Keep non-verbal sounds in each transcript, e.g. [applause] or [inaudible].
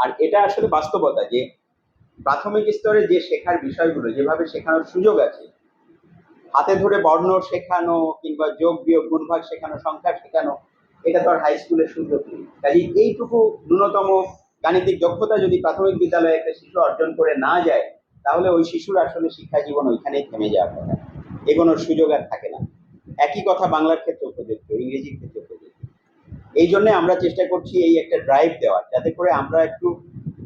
আর এটা আসলে বাস্তবতা যে প্রাথমিক স্তরে যে শেখার বিষয়গুলো, যেভাবে শেখানোর সুযোগ আছে, হাতে ধরে বর্ণ শেখানো কিংবা যোগ, বিয়োগ, গুণভাগ শেখানো, সংখ্যা শেখানো, এটা তো আর হাই স্কুলের সুযোগ নেই। কাজে এইটুকু ন্যূনতম গাণিতিক দক্ষতা যদি প্রাথমিক বিদ্যালয়ে একটা শিশু অর্জন করে না যায়, তাহলে ওই শিশুর আসলে শিক্ষা জীবন ওইখানেই থেমে যাওয়ার কথা। এগোনোর সুযোগ আর থাকে না। একই কথা বাংলার ক্ষেত্রে প্রযোজ্য ইংরেজির ক্ষেত্রে এই জন্য আমরা চেষ্টা করছি এই একটা ড্রাইভ দেওয়ার, যাতে করে আমরা একটু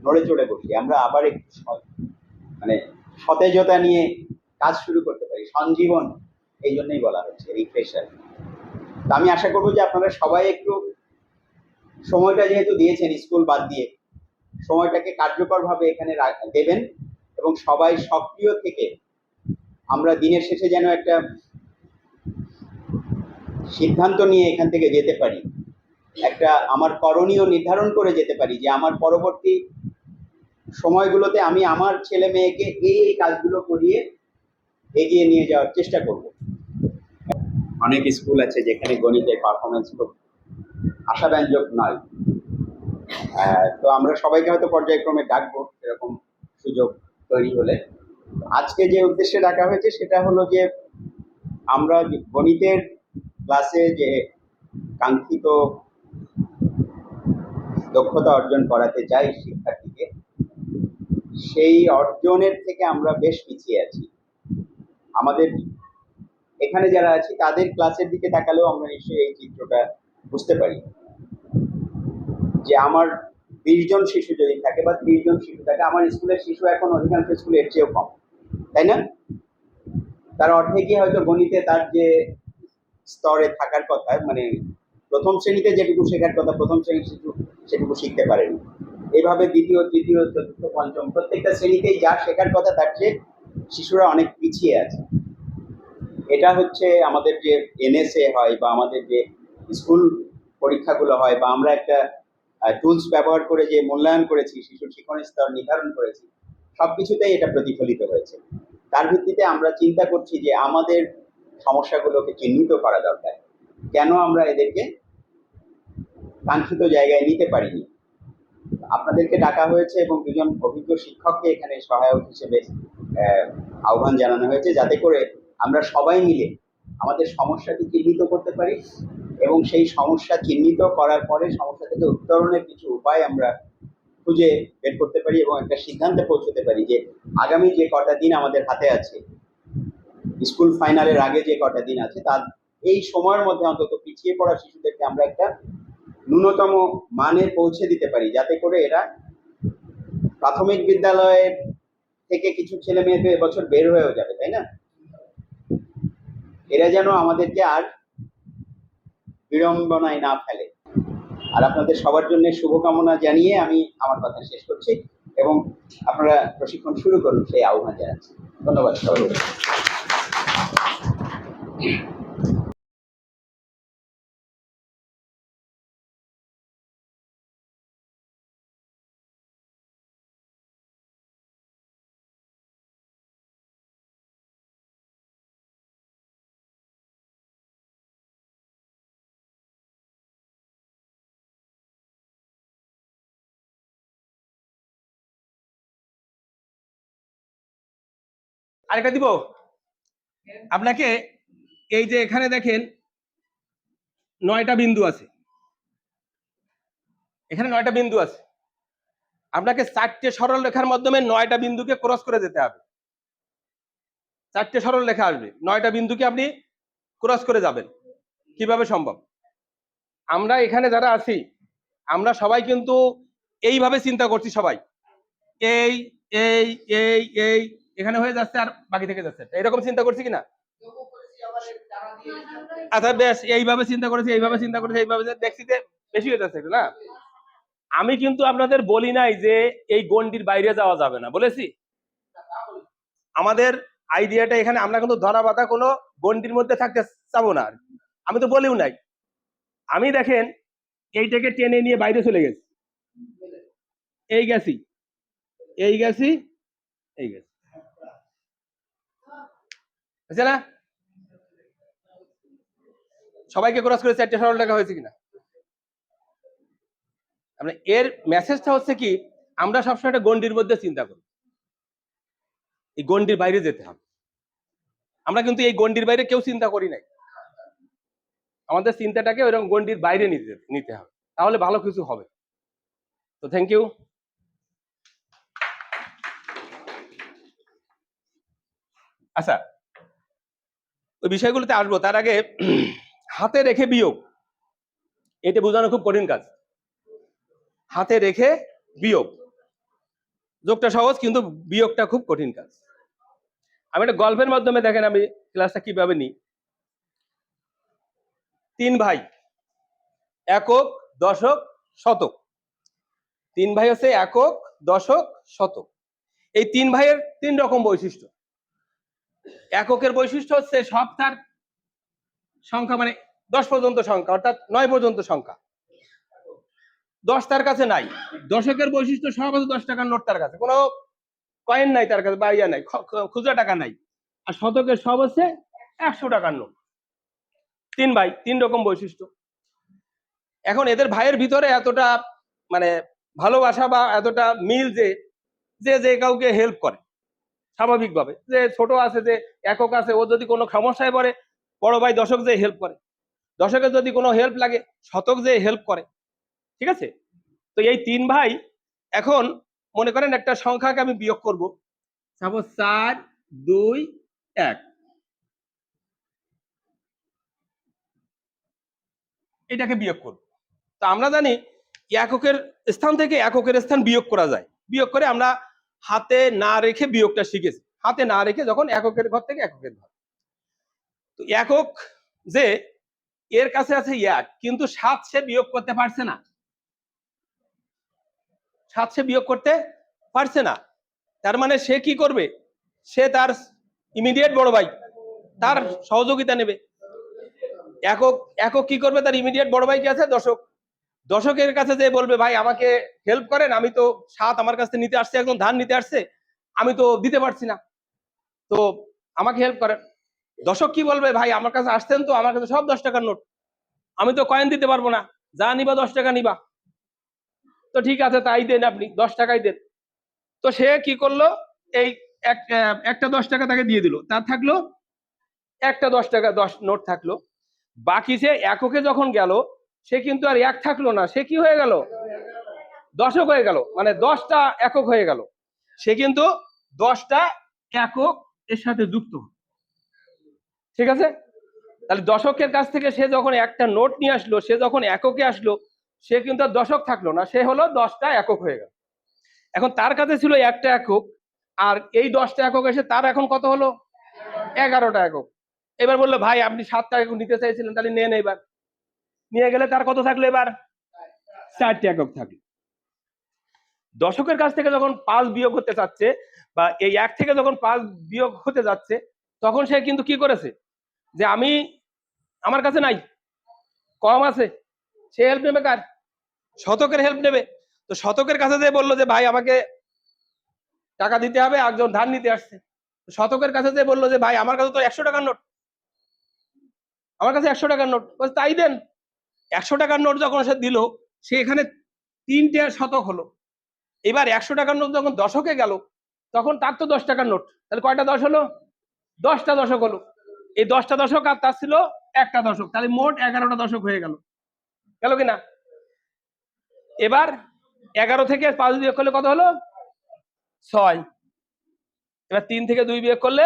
নড়ে চড়ে বসি আমরা আবার একটু মানে সতেজতা নিয়ে কাজ শুরু করতে পারি, সঞ্জীবন এই জন্যই বলা হচ্ছে রিফ্রেশার তো আমি আশা করব যে আপনারা সবাই একটু সময়টা যেহেতু দিয়েছেন স্কুল বাদ দিয়ে, সময়টাকে কার্যকরভাবে এখানে দেবেন এবং সবাই সক্রিয় থেকে আমরা দিনের শেষে যেন একটা সিদ্ধান্ত নিয়ে এখান থেকে যেতে পারি। একটা আমার করণীয় নির্ধারণ করে যেতে পারি যে আমার পরবর্তী সময়গুলোতে আমি আমার ছেলে মেয়েকে এই এই কাজগুলো করিয়ে এগিয়ে নিয়ে যাওয়ার চেষ্টা করব। অনেক স্কুল আছে যেখানে গণিতের পারফরমেন্স খুব আশাব্যঞ্জক নয়। তো আমরা সবাইকে হয়তো পর্যায়ক্রমে ডাকবো, এরকম সুযোগ তৈরি হলে। আজকে যে উদ্দেশ্যে ডাকা হয়েছে সেটা হলো যে আমরা গণিতের ক্লাসে যে কাঙ্ক্ষিত দক্ষতা অর্জন করাতে চাই শিক্ষার্থীকে, সেই অর্জনের থেকে আমরা বেশ পিছিয়ে আছি। আমাদের এখানে যারা আছি, তাদের ক্লাসের দিকে তাকালেও আমরা নিশ্চয়ই এই চিত্রটা বুঝতে পারি। যে আমার বিশ জন শিশু যদি থাকে বা ত্রিশ জন শিশু থাকে, আমার স্কুলের শিশু এখন অধিকাংশ স্কুলে এর চেয়েও কম। তাই না? তার অর্থে কি হয়তো গণিতে তার যে স্তরে থাকার কথা মানে প্রথম শ্রেণীতে যেটুকু শেখার কথা প্রথম শ্রেণির শিশু সেটুকু শিখতে পারেনি। এভাবে দ্বিতীয়, তৃতীয়, চতুর্থ, পঞ্চম প্রত্যেকটা শ্রেণীতেই যা শেখার কথা তার চেয়ে শিশুরা অনেক পিছিয়ে আছে। এটা হচ্ছে আমাদের যে এনএসএ হয় বা আমাদের যে স্কুল পরীক্ষাগুলো হয় বা আমরা একটা টুলস ব্যবহার করে যে মূল্যায়ন করেছি, শিশুর শিক্ষণ স্তর নির্ধারণ করেছি সব কিছুতেই এটা প্রতিফলিত হয়েছে। তার ভিত্তিতে আমরা চিন্তা করছি যে আমাদের সমস্যাগুলোকে চিহ্নিত করা দরকার। কেন আমরা এদেরকে কাঙ্ক্ষিত জায়গায় নিতে পারিনি। আপনাদেরকে ডাকা হয়েছে এবং দুজন অভিজ্ঞ শিক্ষককে এখানে সহায়ক হিসেবে আহ, আহ্বান জানানো হয়েছে যাতে করে আমরা সবাই মিলে আমাদের সমস্যাটি চিহ্নিত করতে পারি এবং সেই সমস্যা চিহ্নিত করার পরে সমস্যা থেকে উত্তরণের কিছু উপায় আমরা খুঁজে বের করতে পারি এবং একটা সিদ্ধান্তে পৌঁছতে পারি যে আগামী যে কটা দিন আমাদের হাতে আছে স্কুল ফাইনালের আগে যে কটা দিন আছে তার এই সময়ের মধ্যে অন্তত পিছিয়ে পড়া শিশুদেরকে আমরা একটা ন্যূনতম মানে পৌঁছে দিতে পারি, যাতে করে এরা প্রাথমিক বিদ্যালয়ের থেকে কিছু ছেলে মেয়ে তো এবছর বের হয়েও যাবে, তাই না? এরা যেন আমাদেরকে আর বিড়ম্বনায় না ফেলে। আর আপনাদের সবার জন্য শুভকামনা জানিয়ে আমি আমার কথা শেষ করছি এবং আপনারা প্রশিক্ষণ শুরু করুন, সেই আহ্বান জানাচ্ছি। ধন্যবাদ সবাইকে। আরেকটা দিব? আপনাকে এই যে এখানে দেখেন নয়টা বিন্দু আছে। এখানে নয়টা বিন্দু আছে। আপনাকে চারটে সরল রেখার মাধ্যমে নয়টা বিন্দুকে ক্রস করে যেতে হবে। চারটে সরল রেখা আসবে। নয়টা বিন্দুকে আপনি ক্রস করে যাবেন। কীভাবে সম্ভব? আমরা এখানে যারা আছি, আমরা সবাই কিন্তু এইভাবে চিন্তা করছি সবাই। এই এই এই এই এখানে হয়ে যাচ্ছে আর বাকি থেকে যাচ্ছে। এরকম চিন্তা করছি কিনা? আচ্ছা বেশ, এইভাবে চিন্তা করেছি, এইভাবে চিন্তা করেছি, এইভাবে দেখছি যে বেশি হয়ে যাচ্ছে না? আমি কিন্তু আপনাদের বলি নাই যে এই গন্ডির বাইরে যাওয়া যাবে না, বলেছি? আমাদের আইডিয়াটা এখানে, আমরা কিন্তু ধরা বাঁধা কোনো গন্ডির মধ্যে থাকতে চাবো না আমি তো বলিও নাই। আমি দেখেন, এইটাকে টেনে নিয়ে বাইরে চলে গেছি। এই গেছি এই গেছি এই গেছি। বুঝছে না? সবাইকে ক্রস করে চারটে সরল টাকা হয়েছে কিনা? মানে এর মেসেজটা হচ্ছে কি, আমরা সবসময় একটা গন্ডির মধ্যে চিন্তা করি। এই গন্ডির বাইরে যেতে হবে। আমরা কিন্তু এই গন্ডির বাইরে কেউ চিন্তা করি নাই। আমাদের চিন্তাটাকে ওইরকম গন্ডির বাইরে নিতে নিতে হবে। তাহলে ভালো কিছু হবে। তো থ্যাংক ইউ আচ্ছা ওই বিষয়গুলোতে আসব। তার আগে হাতে রেখে বিয়োগ। এটা বোঝানো খুব কঠিন কাজ। হাতে রেখে বিয়োগ। যোগটা সহজ, কিন্তু বিয়োগটা খুব কঠিন কাজ। আমি একটা গল্পের মাধ্যমে দেখেন আমি ক্লাসটা কীভাবে নিই। তিন ভাই, একক, দশক, শতক। তিন ভাই হচ্ছে একক, দশক, শতক। এই তিন ভাইয়ের তিন রকম বৈশিষ্ট্য। এককের বৈশিষ্ট্য হচ্ছে সব তার সংখ্যা মানে দশ পর্যন্ত সংখ্যা, অর্থাৎ নয় পর্যন্ত সংখ্যা। দশ তার কাছে নাই। দশকের বৈশিষ্ট্য সব আছে, দশ টাকার নোট তার কাছে। কোনো কয়েন নাই তার কাছে বা ইয়া নাই খুচরা টাকা নাই। আর শতকের সব হচ্ছে একশো টাকার নোট। তিন ভাই, তিন রকম বৈশিষ্ট্য। এখন এদের ভাইয়ের ভিতরে এতটা মানে ভালোবাসা বা এতটা মিল যে যে যে কাউকে হেল্প করে। স্বাভাবিকভাবে যে ছোট আছে যে একক আছে ও যদি কোনো সমস্যায় পড়ে বড় ভাই দশক যে হেল্প করে। দশকের যদি কোনো হেল্প লাগে শতক যে হেল্প করে। ঠিক আছে? তো এই তিন ভাই এখন মনে করেন একটা সংখ্যাকে আমি বিয়োগ করব। সাপোজ চার দুই এক। এটাকে বিয়োগ করব। তো আমরা জানি এককের স্থান থেকে এককের স্থান বিয়োগ করা যায়। বিয়োগ করে আমরা হাতে না রেখে বিয়োগটা শিখেছি। হাতে না রেখে যখন এককের ঘর থেকে এককের ঘর। তো একক যে এর কাছে আছে এক, কিন্তু সাত সে বিয়োগ করতে পারছে না। সাত সে বিয়োগ করতে পারছে না। তার মানে সে কি করবে? সে তার ইমিডিয়েট বড় ভাই, তার সহযোগিতা নেবে। একক একক কি করবে? তার ইমিডিয়েট বড় ভাই কি আছে? দশক। দশকের কাছে যে বলবে, ভাই, আমাকে হেল্প করেন, আমি তো সাত আমার কাছে নিতে আসছে, একদম ধান নিতে আসছে, আমি তো দিতে পারছি না। তো আমাকে হেল্প করেন। দশক কি বলবে, ভাই, আমার কাছে আসছেন তো, আমার কাছে সব দশ টাকার নোট, আমি তো কয়েন দিতে পারব না, যা নিবা দশ টাকা নিবা। তো ঠিক আছে, তাই দেন আপনি, দশ টাকাই দেন। তো সে কি করল, এই এক- একটা দশ টাকা তাকে দিয়ে দিল। তার থাকল একটা দশ টাকা, দশ নোট থাকল। বাকি সে এককে যখন গেল সে কিন্তু আর এক থাকল না। সে কি হয়ে গেল? দশক হয়ে গেল। মানে দশটা একক হয়ে গেল। সে কিন্তু দশটা একক এর সাথে যুক্ত। ঠিক আছে? তাহলে দশকের কাছ থেকে সে যখন একটা নোট নিয়ে আসলো, সে যখন এককে আসলো, সে কিন্তু আর দশক থাকল না। সে হলো দশটা একক হয়ে গেল। এখন তার কাছে ছিল একটা একক, আর এই দশটা একক এসে তার এখন কত হলো? এগারোটা একক। এবার বলল, ভাই, আপনি সাতটা একক নিতে চাইছিলেন, তাহলে নেন এবার। নিয়ে গেলে তার কত থাকল এবার? চারটি একক থাকল। দশকের কাছ থেকে যখন পাঁচ বিয়োগ হতে চাচ্ছে বা এই এক থেকে যখন পাঁচ বিয়োগ হতে যাচ্ছে, তখন সে কিন্তু কি করেছে? যে আমি, আমার কাছে নাই, কম আছে, সে হেল্প নেবে কার? শতকের হেল্প নেবে। তো শতকের কাছে যে বলল যে, ভাই, আমাকে টাকা দিতে হবে, একজন ধান নিতে আসছে। শতকের কাছে যে বলল যে, ভাই, আমার কাছে তো একশো টাকার নোট। আমার কাছে একশো টাকার নোট। তাই দেন। একশো টাকার নোট যখন সে দিল, সে এখানে তিনটে শতক হলো। এবার একশো টাকার নোট যখন দশকে গেল, তখন তার তো দশ টাকার নোট। তাহলে কয়টা দশ হলো? দশটা দশক হলো। এই দশটা দশক আর তার ছিল একটা দশক। তাহলে মোট এগারোটা দশক হয়ে গেল। গেল কিনা এবার এগারো থেকে পাঁচ বিয়োগ করলে কত হলো? ছয়। এবার তিন থেকে দুই বিয়োগ করলে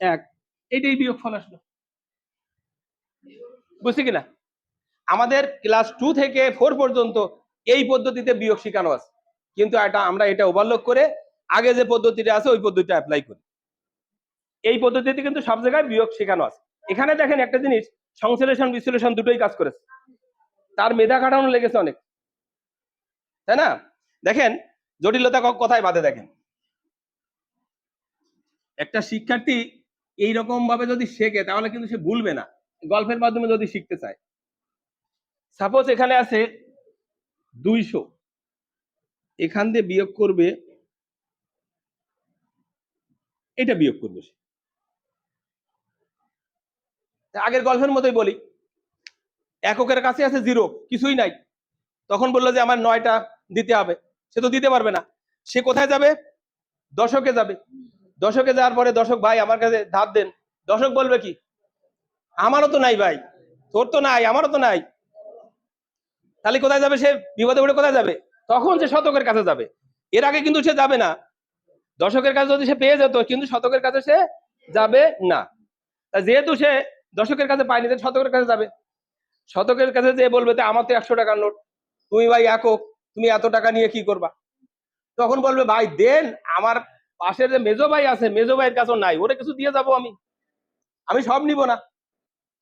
এক। এইটাই বিয়োগ ফল আসলো। বুঝছি কিনা আমাদের ক্লাস টু থেকে ফোর পর্যন্ত এই পদ্ধতিতে বিয়োগ শেখানো আছে। কিন্তু এটা আমরা এটা ওভারলোক করে আগে যে পদ্ধতিটা আছে, ওই পদ্ধতিটা অ্যাপ্লাই করি। এই পদ্ধতিতে কিন্তু সব জায়গায় বিয়োগ শেখানো আছে। এখানে দেখেন একটা জিনিস, সংশ্লেষণ, বিশ্লেষণ দুটোই কাজ করেছে। তার মেধা কাটানো লেগেছে অনেক। তাই না? দেখেন, জটিলতা কোথায় বাদে দেখেন? একটা শিক্ষার্থী এইরকম ভাবে যদি শেখে, তাহলে কিন্তু সে ভুলবে না। গল্পের মাধ্যমে যদি শিখতে চায়। সাপোজ এখানে আছে দুইশো। এখান দিয়ে বিয়োগ করবে, এটা বিয়োগ করবে আগের গল্পের মতোই বলি। এককের কাছে আছে জিরো, কিছুই নাই। তখন বলল যে আমার নয়টা দিতে হবে। সে তো দিতে পারবে না। সে কোথায় যাবে? দশকে যাবে। দশকে যাওয়ার পরে দশক, ভাই, আমার কাছে ধার দেন। দশক বলবে কি? আমারও তো নাই ভাই। তোর তো নাই, আমারও তো নাই। তাহলে কোথায় যাবে সে? বিপদে পড়ে কোথায় যাবে? তখন সে শতকের কাছে যাবে। এর আগে কিন্তু সে যাবে না। দশকের কাছে যদি সে পেয়ে যেত, কিন্তু শতকের কাছে সে যাবে না। তা যেহেতু সে দশকের কাছে পায়নি, তাহলে শতকের কাছে যাবে। শতকের কাছে যে বলবে যে আমার তো একশো টাকার নোট। তুমি ভাই একক তুমি এত টাকা নিয়ে কি করবা? তখন বলবে, ভাই, দেন, আমার পাশের যে মেজো ভাই আছে, মেজো ভাইয়ের কাছেও নাই, ওরে কিছু দিয়ে যাব আমি। আমি সব নিব না।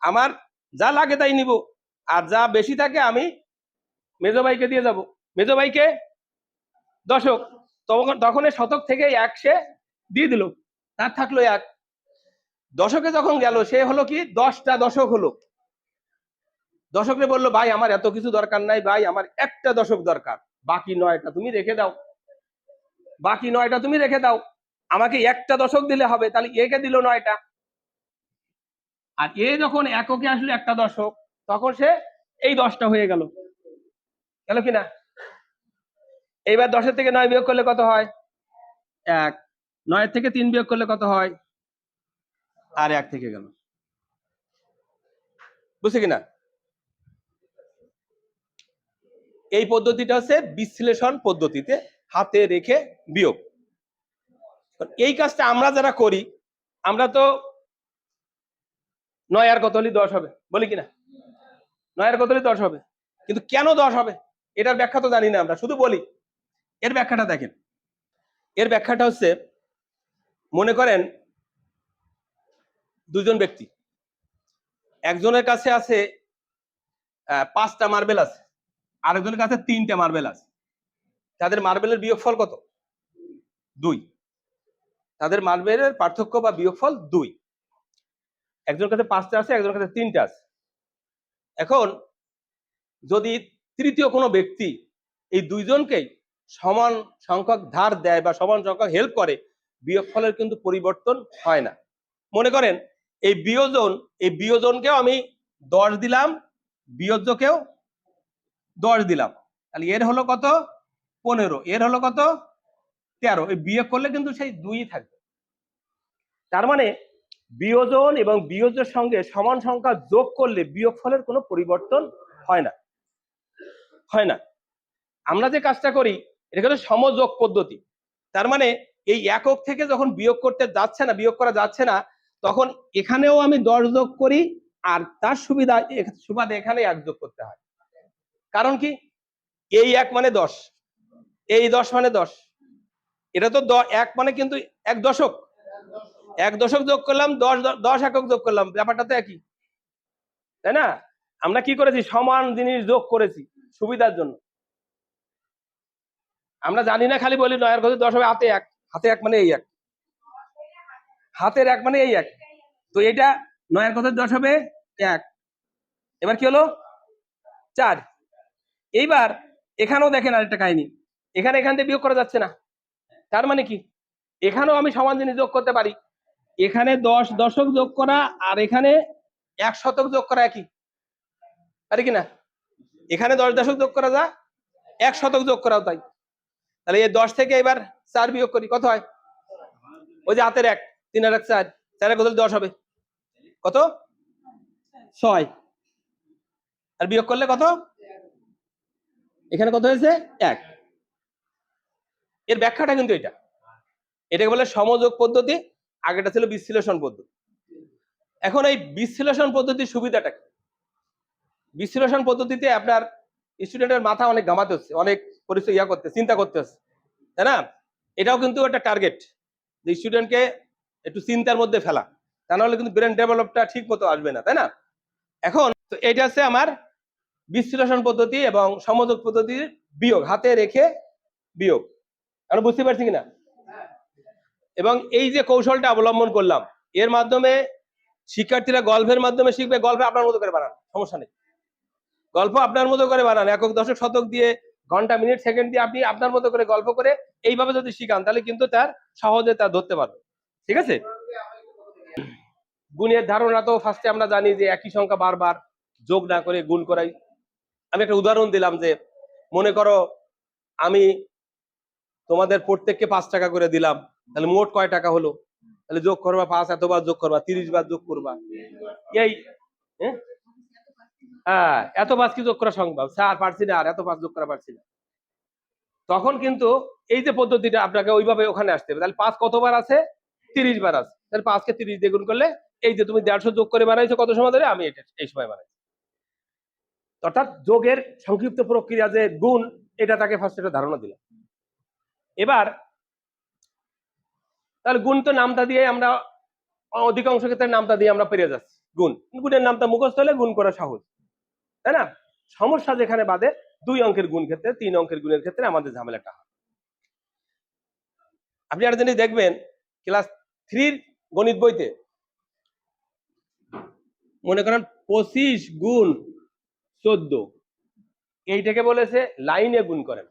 আমার যা লাগে তাই নিব। আর যা বেশি থাকে, আমি মেজো ভাইকে দিয়ে যাব। মেজো ভাইকে? দশক তখন তখন শতক থেকে এক সে দিয়ে দিল। তার থাকল এক। দশকে যখন গেল, সে হলো কি? দশটা দশক হলো। দশকে বলল, ভাই, আমার এত কিছু দরকার নাই, ভাই, আমার একটা দশক দরকার। বাকি নয়টা তুমি রেখে দাও। বাকি নয়টা তুমি রেখে দাও। আমাকে একটা দশক দিলে হবে, তাহলে একে দিল নয়টা? আর এ যখন এককে আসলো একটা দশক, তখন সে এই দশটা হয়ে গেল। গেল কিনা এইবার দশের থেকে নয় বিয়োগ করলে কত হয়? এক। নয়ের থেকে তিন বিয়োগ করলে কত হয়? আর এক থেকে গেল। বুঝছে কিনা এই পদ্ধতিটা হচ্ছে বিশ্লেষণ পদ্ধতিতে হাতে রেখে বিয়োগ। এই কাজটা আমরা যারা করি, আমরা তো নয় আর কত হলে দশ হবে? বলি কিনা নয় আর কত হলে দশ হবে? কিন্তু কেন দশ হবে? এটার ব্যাখ্যা তো জানি না আমরা, শুধু বলি। এর ব্যাখ্যাটা দেখেন। এর ব্যাখ্যাটা হচ্ছে, মনে করেন দুজন ব্যক্তি। একজনের কাছে আছে পাঁচটা মার্বেল আছে, আরেকজনের কাছে তিনটা মার্বেল আছে। তাদের মার্বেলের বিয়োগফল কত? দুই। তাদের মার্বেলের পার্থক্য বা বিয়োগফল দুই। একজনের কাছে পাঁচটা আছে, একজনের কাছে তিনটা আছে। এখন যদি তৃতীয় কোনো ব্যক্তি এই দুইজনকেই সমান সংখ্যক ধার দেয় বা সমান সংখ্যক হেল্প করে, বিয়োগফলের কিন্তু পরিবর্তন হয় না। মনে করেন, এই বিয়োজন, এই বিয়োজনকেও আমি দশ দিলাম, বিয়োজ্যকেও দশ দিলাম। তাহলে এর হলো কত? পনেরো। এর হলো কত? তেরো। এই বিয়োগ করলে কিন্তু সেই দুই থাকবে। তার মানে বিয়োজন এবং বিয়োজের সঙ্গে সমান সংখ্যা যোগ করলে বিয়োগফলের কোনো পরিবর্তন হয় না। হয় না। আমরা যে কাজটা করি, এটা হলো সমযোগ পদ্ধতি। তার মানে এই একক থেকে যখন বিয়োগ করতে যাচ্ছে না, বিয়োগ করা যাচ্ছে না, তখন এখানেও আমি দশ যোগ করি আর তার সুবিধা সুবাদে এখানে এক যোগ করতে হয়। কারণ কি? এই এক মানে দশ। এই দশ মানে দশ। এটা তো এক মানে কিন্তু এক দশক। এক দশক যোগ করলাম দশ দশ একক যোগ করলাম। ব্যাপারটা তো একই। তাই না? আমরা কি করেছি? সমান জিনিস যোগ করেছি। সুবিধার জন্য। আমরা জানি না, খালি বলি নয়ের কথা দশ হবে, হাতে এক হাতে এক মানে এই এক। হাতের এক মানে এই এক। তো এটা নয়ের কথা দশ হবে এক। এবার কি হলো? চার। এইবার এখানেও দেখেন আরেকটা কাহিনী। এখানে এখান থেকে বিয়োগ করা যাচ্ছে না। তার মানে কি? এখানেও আমি সমান জিনিস যোগ করতে পারি। এখানে দশ দশক যোগ করা আর এখানে এক শতক যোগ করা একই। পারি কিনা এখানে দশ দশক যোগ করা যা, এক শতক যোগ করাও তাই। তাহলে এই দশ থেকে এবার চার বিয়োগ করি, কত হয়? ওই যে হাতের এক, তিন আর এক চার চার এক দশ হবে। কত? ছয়। আর বিয়োগ করলে কত? এখানে কত হয়েছে? এক। এর ব্যাখ্যাটা কিন্তু এটা। এটাকে বলে সমযোগ পদ্ধতি আগেটা ছিল বিশ্লেষণ পদ্ধতি। এখন এই বিশ্লেষণ পদ্ধতির সুবিধাটা কি? বিশ্লেষণ পদ্ধতিতে আপনার স্টুডেন্টের মাথা অনেক ঘামাতে হচ্ছে, অনেক পরিচয় ইয়া করতে, চিন্তা করতে হচ্ছে, তাই না? এটাও কিন্তু একটা টার্গেট যে স্টুডেন্টকে একটু চিন্তার মধ্যে ফেলা, তা নাহলে কিন্তু ব্রেন ডেভেলপটা ঠিক মতো আসবে না, তাই না? এখন তো এটা হচ্ছে আমার বিশ্লেষণ পদ্ধতি এবং সমযোগ পদ্ধতির বিয়োগ, হাতে রেখে বিয়োগ আমরা বুঝতে পারছি কিনা? এবং এই যে কৌশলটা অবলম্বন করলাম, এর মাধ্যমে শিক্ষার্থীরা গল্পের মাধ্যমে শিখবে গল্পে আপনার মতো করে বানান, সমস্যা নেই। গল্প আপনার মতো করে বানান, একক দশক শতক দিয়ে, ঘণ্টা, মিনিট, সেকেন্ড দিয়ে আপনি আপনার মতো করে গল্প করে এইভাবে যদি শিখান, তাহলে কিন্তু তার সহজে তা ধরতে পারবে। ঠিক আছে? গুণের ধারণা তো ফার্স্টে আমরা জানি যে একই সংখ্যা বারবার যোগ না করে গুণ করাই। আমি একটা উদাহরণ দিলাম যে, মনে করো আমি তোমাদের প্রত্যেককে পাঁচ টাকা করে দিলাম, তাহলে মোট কয় টাকা হলো? তাহলে যোগ করবা পাঁচ, এতবার যোগ করবা, তিরিশ বার যোগ করবা। এই হ্যাঁ? হ্যাঁ এত পাঁচ কি যোগ করা সম্ভব স্যার পারছি না আর এত পাঁচ যোগ করা পারছি না। তখন কিন্তু এই যে পদ্ধতিটা আপনাকে ওইভাবে ওখানে আসতে হবে। তাহলে পাঁচ কতবার আছে? তিরিশ বার আছে। তাহলে পাঁচকে তিরিশ দিয়ে করলে এই যে তুমি দেড়শো যোগ করে বানাইছো কত সময় ধরে? আমি এটা এই সময় বানাইছি। অর্থাৎ যোগের সংক্ষিপ্ত প্রক্রিয়া যে গুণ, এটা তাকে ফার্স্ট একটা ধারণা দিলাম। এবার, তাহলে গুণ তো নামটা দিয়ে আমরা অধিকাংশ ক্ষেত্রে নামটা দিয়ে আমরা পেরে যাচ্ছি। গুণ। গুণের নামটা মুখস্থ হলে গুণ করা সহজ। তাই না? সমস্যা যেখানে বাদে দুই অঙ্কের গুণ ক্ষেত্রে, তিন অঙ্কের গুণের ক্ষেত্রে আমাদের ঝামেলাটা হয়। আপনি আর জিনিস দেখবেন, ক্লাস থ্রির গণিত বইতে মনে করেন পঁচিশ গুণ চোদ্দ, এইটাকে বলেছে লাইনে গুণ করেন।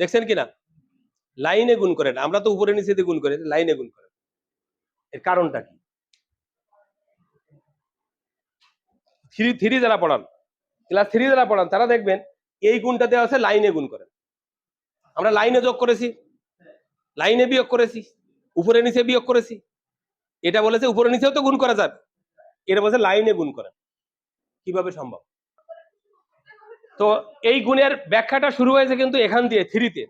দেখছেন কিনা? লাইনে গুণ করেন। আমরা তো উপরে নিচে গুণ করি, লাইনে গুণ করেন। এর কারণটা কি? থ্রি থ্রি যারা পড়ান ক্লাস থ্রি যারা পড়ান, তারা দেখবেন এই গুণটা দেওয়া আছে লাইনে গুণ করেন। আমরা লাইনে যোগ করেছি লাইনে বিয়োগ করেছি, উপরে নিচে বিয়োগ করেছি। এটা বলেছে উপরে নিচেও তো গুণ করা যাবে। এটা বলছে লাইনে গুণ করেন। কীভাবে সম্ভব? তো এই গুণের ব্যাখ্যাটা শুরু হয়েছে কিন্তু এখান দিয়ে, থ্রিতে।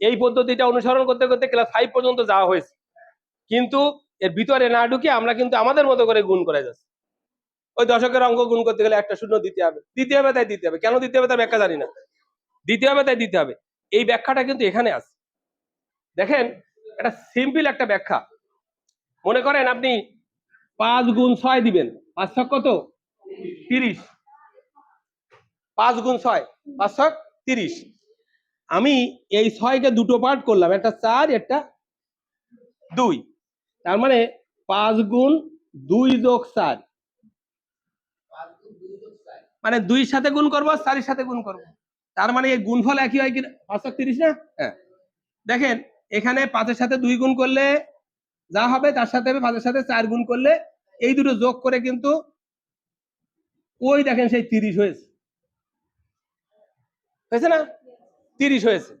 এই পদ্ধতিটা অনুসরণ করতে করতে ক্লাস ফাইভ পর্যন্ত যাওয়া হয়েছে। কিন্তু এর ভিতরে না ঢুকে আমরা কিন্তু আমাদের মতো করে গুণ করে যাচ্ছি। ওই দশকের অঙ্ক গুণ করতে গেলে একটা শূন্য দিতে হবে। দিতে হবে তাই দিতে হবে। কেন দিতে হবে তার ব্যাখ্যা জানি না। দিতে হবে তাই দিতে হবে। এই ব্যাখ্যাটা কিন্তু এখানে আছে। দেখেন একটা সিম্পল একটা ব্যাখ্যা। মনে করেন আপনি পাঁচ গুণ ছয় দিবেন। পাঁচ ছক কত? তিরিশ। পাঁচ গুণ ছয়, পাঁচ ছক তিরিশ। আমি এই ছয়কে দুটো পার্ট করলাম। একটা চার, একটা দুই। তার মানে পাঁচ গুণ দুই যোগ চার। মানে দুই সাথে গুণ করব চারির সাথে গুণ করব। তার মানে এই গুণফল একই হয় কিনা? পাঁচশো তিরিশ না? হ্যাঁ। দেখেন এখানে পাঁচের সাথে দুই গুণ করলে যা হবে তার সাথে হবে পাঁচের সাথে চার গুণ করলে এই দুটো যোগ করে কিন্তু ওই দেখেন সেই তিরিশ হয়েছে। হয়েছে না? তিরিশ হয়েছে।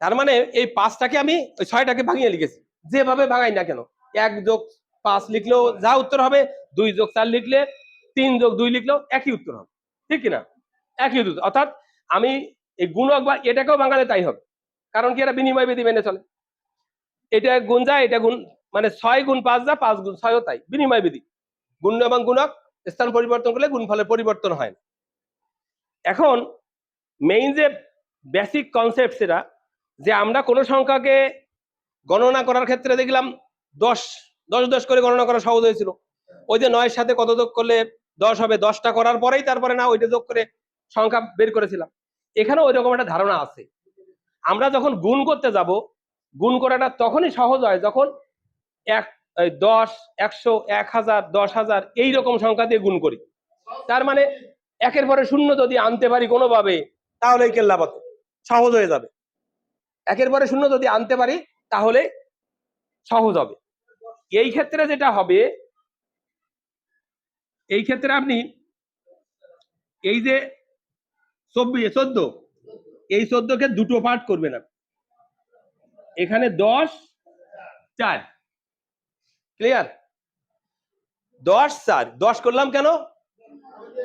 তার মানে এই পাঁচটাকে আমি ওই ছয়টাকে ভাঙিয়ে লিখেছি। যেভাবে ভাঙাই না কেন? এক যোগ পাঁচ লিখলেও যা উত্তর হবে দুই যোগ চার লিখলে তিন যোগ দুই লিখলেও একই উত্তর হবে। ঠিক কিনা? একই উত্তর অর্থাৎ আমি এই গুণক বা এটাকেও বাঙালি তাই হবে কারণ কি? এটা বিনিময় বিধি মেনে চলে। এটা গুণ যায়, এটা গুণ মানে ছয় গুণ পাঁচ যা পাঁচ গুণ ছয়ও তাই। বিনিময় বিধি। গুণ এবং গুণক স্থান পরিবর্তন করলে গুণফলের পরিবর্তন হয় এখন মেইন যে বেসিক কনসেপ্ট সেটা যে আমরা কোনো সংখ্যাকে গণনা করার ক্ষেত্রে দেখলাম দশ দশ দশ করে গণনা করা সহজ হয়েছিল। ওই যে নয়ের সাথে কত যোগ করলে দশ হবে, দশটা করার পরেই তারপরে না ওইটা যোগ করে সংখ্যা বের করেছিলাম। এখানে ওই রকম একটা ধারণা আছে। আমরা যখন গুণ করতে যাব, গুণ করাটা তখনই সহজ হয় যখন এক দশ, একশো, এক হাজার, দশ হাজার এই রকম সংখ্যা দিয়ে গুণ করি। তার মানে একের পরে শূন্য যদি আনতে পারি কোনোভাবে তাহলে কেল্লাপত সহজ হয়ে যাবে। একের পরে শূন্য যদি আনতে পারি, তাহলে সহজ হবে। এই ক্ষেত্রে যেটা হবে এই ক্ষেত্রে আপনি এই যে চব্বিশ চোদ্দ, এই চোদ্দকে দুটো পার্ট করবেন আপনি। এখানে দশ, চার। ক্লিয়ার দশ, চার। দশ করলাম কেন?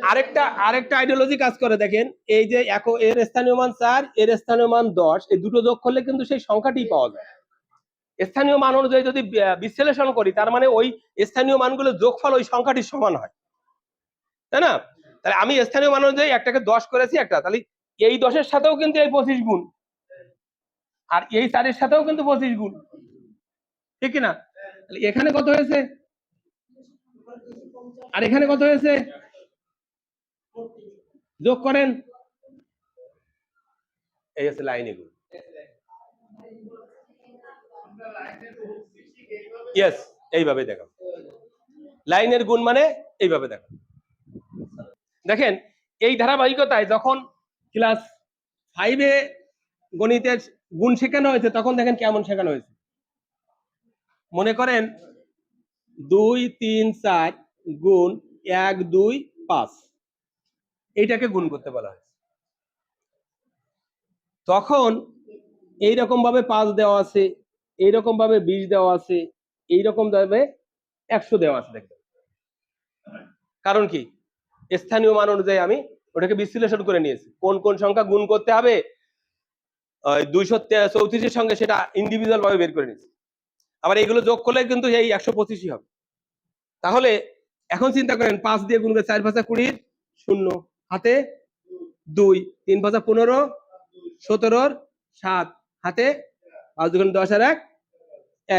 আরেকটা আরেকটা আইডিওলজি কাজ করে, দেখেন। এই যে এর স্থানীয় মান চার, এর স্থানীয় মান দশ, এই দুটো যোগ করলে কিন্তু সেই সংখ্যাটি পাওয়া যায়। স্থানীয় মান অনুযায়ী যদি বিশ্লেষণ করি, তার মানে ওই স্থানীয় মানগুলো যোগফল ওই সংখ্যাটির সমান হয়। তাই না? তাহলে আমি স্থানীয় মান অনুযায়ী একটাকে দশ করেছি একটা, তাহলে এই দশের সাথেও কিন্তু এই পঁচিশ গুণ। আর এই চারের সাথেও কিন্তু পঁচিশ গুণ। ঠিক না তাহলে এখানে কত হয়েছে? আর এখানে কত হয়েছে? যোগ করেন। এই হচ্ছে লাইনে গুণ ইয়েস এইভাবে দেখো লাইনের গুণ মানে এইভাবে দেখো দেখেন, এই ধারাবাহিকতায় যখন ক্লাস ফাইভে গণিতের গুণ শেখানো হয়েছে, তখন দেখেন কেমন শেখানো হয়েছে। মনে করেন, দুই, তিন, চার গুণ এক, দুই, পাঁচ। এইটাকে গুণ করতে বলা হয়েছে। তখন এইরকম ভাবে পাঁচ দেওয়া আছে এইরকম ভাবে বিশ দেওয়া আছে এইরকম ভাবে একশো দেওয়া আছে দেখবেন। কারণ কি? স্থানীয় মান অনুযায়ী আমি ওটাকে বিশ্লেষণ করে নিয়েছি। কোন কোন সংখ্যা গুণ করতে হবে? দুইশো চৌত্রিশের সঙ্গে সেটা ইন্ডিভিজুয়াল ভাবে বের করে নিয়েছি। আবার এগুলো যোগ করলে কিন্তু এই একশো পঁচিশই হবে। তাহলে এখন চিন্তা করেন, পাঁচ দিয়ে গুণ করে চার পাঁচা কুড়ির শূন্য। হাতে দুই, তিন পাঁচা পনেরো, সতেরোর সাত। হাতে পাঁচ দুগুণ দশ আর এক,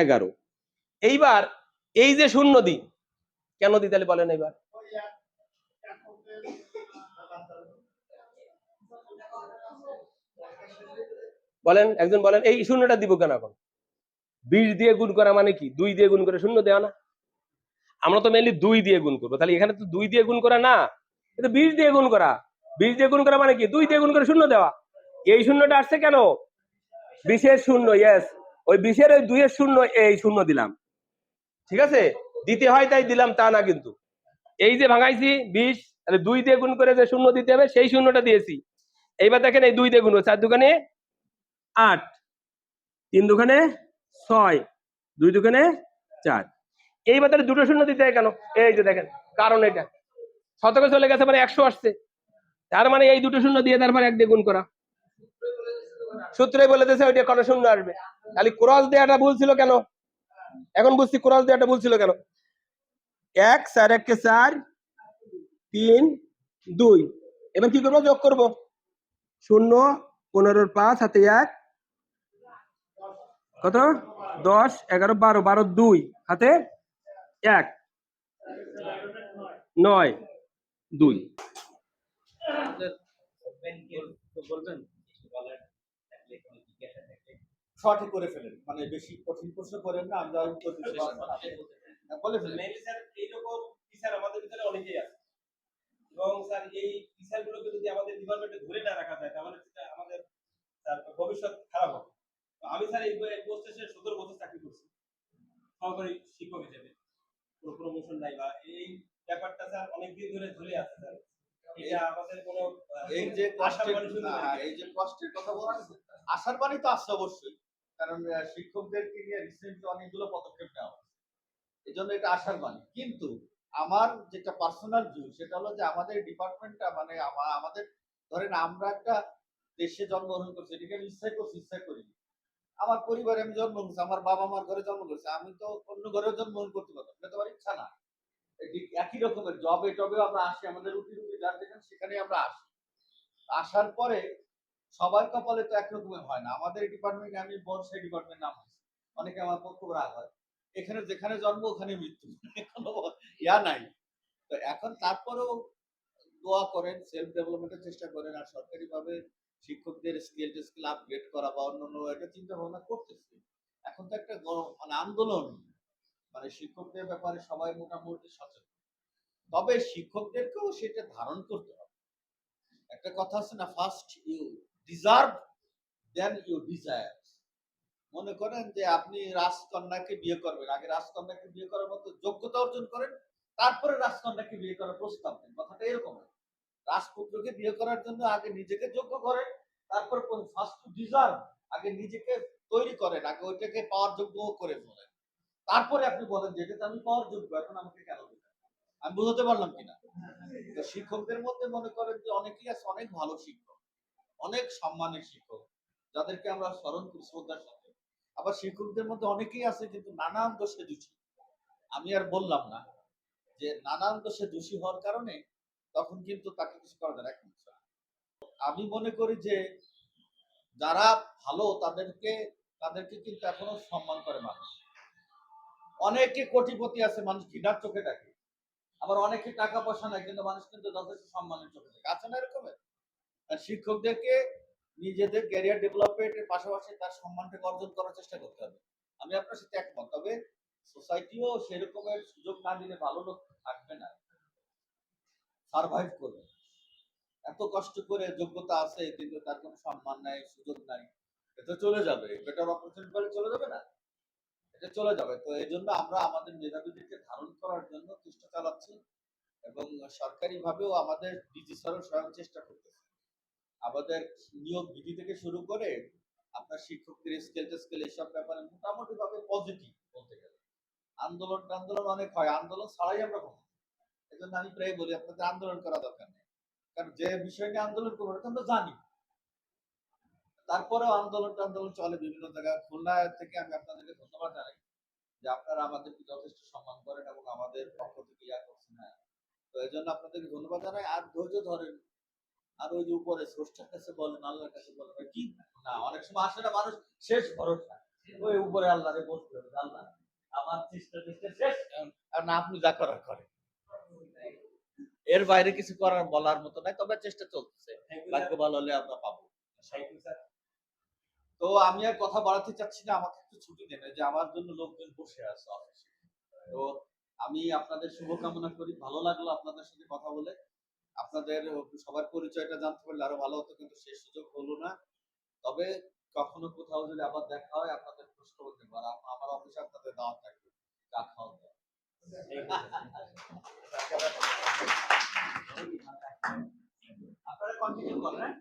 এগারো। এইবার এই যে শূন্য দিই, কেন দিই তাহলে বলেন এইবার? বলেন, একজন বলেন, এই শূন্যটা দিব কেন এখন? বিশ দিয়ে গুণ করা মানে কি? দুই দিয়ে গুণ করে শূন্য দেওয়া না। আমরা তো মেনলি দুই দিয়ে গুণ করব। তাহলে এখানে তো দুই দিয়ে গুণ করা না। এটা বিশ দিয়ে গুণ করা। বিশ দিয়ে গুণ করা মানে কি? দুই দিয়ে গুণ করে শূন্য দেওয়া। এই শূন্যটা আসছে কেন? বিশের শূন্য ইয়েস ওই বিশের ওই দুইয়ের শূন্য, এই শূন্য দিলাম। ঠিক আছে? দিতে হয় তাই দিলাম, তা না কিন্তু। এই যে ভাঙাইছি, বিশ তাহলে দুই দিয়ে গুণ করে যে শূন্য দিতে হবে, সেই শূন্যটা দিয়েছি। এইবার দেখেন এই দুই দিয়ে গুণ চার দোকানে আট, তিন দোকানে ছয়, দুই দোকানে চার। এইবার তাহলে দুটো শূন্য দিতে হয় কেন? এই যে দেখেন, কারণ এটা। শতকে চলে গেছে মানে একশো আসছে। তার মানে এই দুটো শূন্য দিয়ে তারপর এক দিয়ে গুণ করা। সূত্রে বলে দিয়েছে ওইটা কত শূন্য আসবে। খালি ক্রস দেওয়াটা ভুল ছিল কেন? এখন বুঝছি ক্রস দেওয়াটা ভুল ছিল কেন? এক, চার, এককে চার তিন দুই। এবার কি করব? যোগ করব। শূন্য পনেরোর পাঁচ হাতে এক। কত? দশ এগারো বারো। বারো দুই। হাতে এক। নয়। দুই। শর্টে করে ফেলেন। মানে বেশি কঠিন প্রশ্ন করেন না আমরা উত্তর দিতে পারব না। বলে ফেলেন এইরকম টিচার আমাদের ভিতরে অনেকেই আছে। স্যার এই যদি আমাদের ডিপার্টমেন্টে ধরে না রাখা যায় তাহলে সেটা আমাদের স্যার ভবিষ্যৎ খারাপ হবে। তো আমি স্যার এই পোস্টে সতেরো বছর চাকরি করছি। সহকারী শিক্ষক হিসেবে। কোনো প্রমোশন নাই বা এই ব্যাপারটা স্যার অনেকদিন ধরে ধরে আছে স্যার। এই যে কষ্টের। এই যে কথা আশার বাণী তো আসছে অবশ্যই। কারণ শিক্ষকদেরকে নিয়ে রিসেন্টলি অনেকগুলো পদক্ষেপ নেওয়া হচ্ছে এই জন্য এটা আশার বাণী। কিন্তু আমার যেটা পার্সোনাল ভিউ সেটা হলো যে আমাদের ডিপার্টমেন্টটা মানে আমাদের, ধরেন আমরা একটা দেশে জন্মগ্রহণ করছি, এটাকে আমি ইচ্ছাই করছি, ইচ্ছাই করিনি আমার পরিবারে আমি জন্ম করছি আমার বাবা মার ঘরে জন্ম করছি আমি তো অন্য ঘরে জন্মগ্রহণ করতে পারতাম, এটা তো আমার ইচ্ছা না। একই রকমের জবে টবে আমরা আসি, আমাদের রুটি রুটি যার যেখানে সেখানে আমরা আসি। আসার পরে সবার কপালে তো একরকমের হয় না। আমাদের ডিপার্টমেন্টে আমি বল সেই ডিপার্টমেন্ট নাম হয়েছে অনেকে আমার পক্ষ রাগ হয়। এখানে যেখানে জন্ম, ওখানে মৃত্যু। [laughs] কোনো ইয়া নাই। তো এখন তারপরেও দোয়া করেন সেলফ ডেভেলপমেন্টের চেষ্টা করেন আর সরকারিভাবে শিক্ষকদের স্কিল স্কিল আপগ্রেড করা বা অন্যান্য একটা চিন্তা ভাবনা করতেছে। এখন তো একটা মানে আন্দোলন মানে শিক্ষকদের ব্যাপারে সবাই মোটামুটি সচেতন। তবে শিক্ষকদেরকেও সেটা ধারণ করতে হবে। একটা কথা আছে না first you deserve then you desire মনে করেন যে আপনি রাজকন্যাকে বিয়ে করবেন। আগে রাজকন্যাকে বিয়ে করার মতো যোগ্যতা অর্জন করেন তারপরে রাজকন্যাকে বিয়ে করার প্রস্তাব দেন। কথাটা এরকম। রাজপুত্রকে বিয়ে করার জন্য আগে নিজেকে যোগ্য করেন, তারপর ফার্স্ট ডিজার্ভ আগে নিজেকে তৈরি করেন, আগে ওইটাকে পাওয়ার যোগ্য করে ফেলেন। তারপরে আপনি বলেন যে, এটা আমি পাওয়ার যোগ্য, এখন আমাকে কেন দিবেন? আমি বুঝতে পারলাম কিনা? তো শিক্ষকদের মধ্যে মনে করেন যে, অনেকেই আছে অনেক ভালো শিক্ষক, অনেক সম্মানের শিক্ষক, যাদেরকে আমরা স্মরণ করি শ্রদ্ধার সাথে। আবার শিক্ষকদের মধ্যে অনেকেই আছে কিন্তু নানান দোষে দোষী। আমি আর বললাম না। যে নানান দোষে দোষী হওয়ার কারণে তখন কিন্তু তাকে কিছু করা যায় না। sorry। আমি মনে করি যে যারা ভালো তাদেরকে তাদেরকে কিন্তু এখনও সম্মান করে মানুষ। অনেকে কোটিপতি আছে, মানুষ ঘৃণার চোখে দেখে। আবার অনেকে টাকা পয়সা নাই কিন্তু মানুষ কিন্তু যথেষ্ট সম্মানের চোখে দেখে। আছে না এরকমের শিক্ষকদেরকে নিজেদের ক্যারিয়ার ডেভেলপমেন্টের পাশাপাশি তার সম্মানটাকে অর্জন করার চেষ্টা করতে হবে। আমি আপনার সাথে একমত, তবে সোসাইটিও সেরকমের সুযোগ না দিলে ভালো লোক থাকবে না। সার্ভাইভ করবে। এত কষ্ট করে যোগ্যতা আছে, কিন্তু তার কোনো সম্মান নাই, সুযোগ নাই। এটা চলে যাবে। বেটার অপরচুনিটি পেলে চলে যাবে না? এটা চলে যাবে। তো এই জন্য আমরা আমাদের মেধাবীদেরকে ধারণ করার জন্য চেষ্টা চালাচ্ছি এবং সরকারি ভাবেও আমাদের ডিজি স্যারও স্বয়ং চেষ্টা করতেছে। আমাদের নিয়োগ বিধি থেকে শুরু করে আপনার শিক্ষকদের স্কেল টেস্কেল এইসব ব্যাপারে মোটামুটি ভাবে পজিটিভ বলতে গেলে। আন্দোলন আন্দোলন অনেক হয়, আন্দোলন ছাড়াই আমরা কখনো এই জন্য আমি প্রায় বলি, আপনাদের আন্দোলন করা দরকার নেই। কারণ যে বিষয় নিয়ে আন্দোলন করব এটা আমরা জানি। তারপরেও আন্দোলন আন্দোলন চলে বিভিন্ন জায়গায়। খুলনা থেকে আমি আপনাদেরকে ধন্যবাদ জানাই যে আপনারা আমাদেরকে যথেষ্ট সম্মান করেন এবং আমাদের পক্ষ থেকে ইয়া করছেন হ্যাঁ। তো এই জন্য আপনাদেরকে ধন্যবাদ জানাই। আর ধৈর্য ধরেন। আর ওই যে উপরে স্রষ্টার কাছে বলেন, আল্লাহর কাছে বলেন কি? না, অনেক সময় আসে না মানুষ, শেষ ভরসা। ওই উপরে আল্লাহরে বসবে আল্লাহ। আমার চেষ্টা চেষ্টা শেষ আপনি যা করার করেন। এর বাইরে কিছু করার বলার মতো নাই তবে চেষ্টা চলতেছে। ভাগ্য ভালো হলে আমরা পাবো। তো আমি আর কথা বাড়াতে চাচ্ছি না আমাকে একটু ছুটি দেন যে আমার জন্য লোকজন বসে আছে অফিসে তো আমি আপনাদের শুভকামনা করি ভালো লাগল আপনাদের সাথে কথা বলে। আপনাদের সবার পরিচয়টা জানতে পারলে আরও ভালো হতো কিন্তু সেই সুযোগ হলো না। তবে কখনো কোথাও যদি আবার দেখা হয় আপনাদের প্রশ্ন করতে আর আমার অফিসে আপনাদের দাওয়াত থাকবে চা খাওয়া দাওয়া। আপনারা কন্টিনিউ করেন হ্যাঁ?